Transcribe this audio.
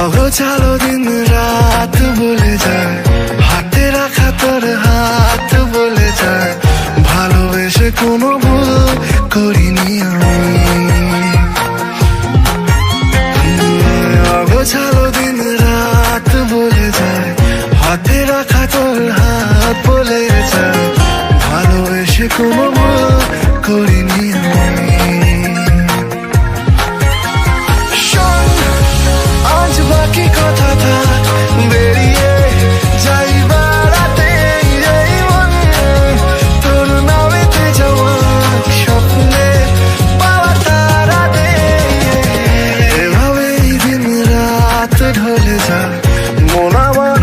অগোছালো দিন করিনি আমি। অগোছালো দিন রাত বলে যায়, হাতে রাখা তোর হাত বলে যায়, ভালোবেসে কোনো করিনি করিনি when I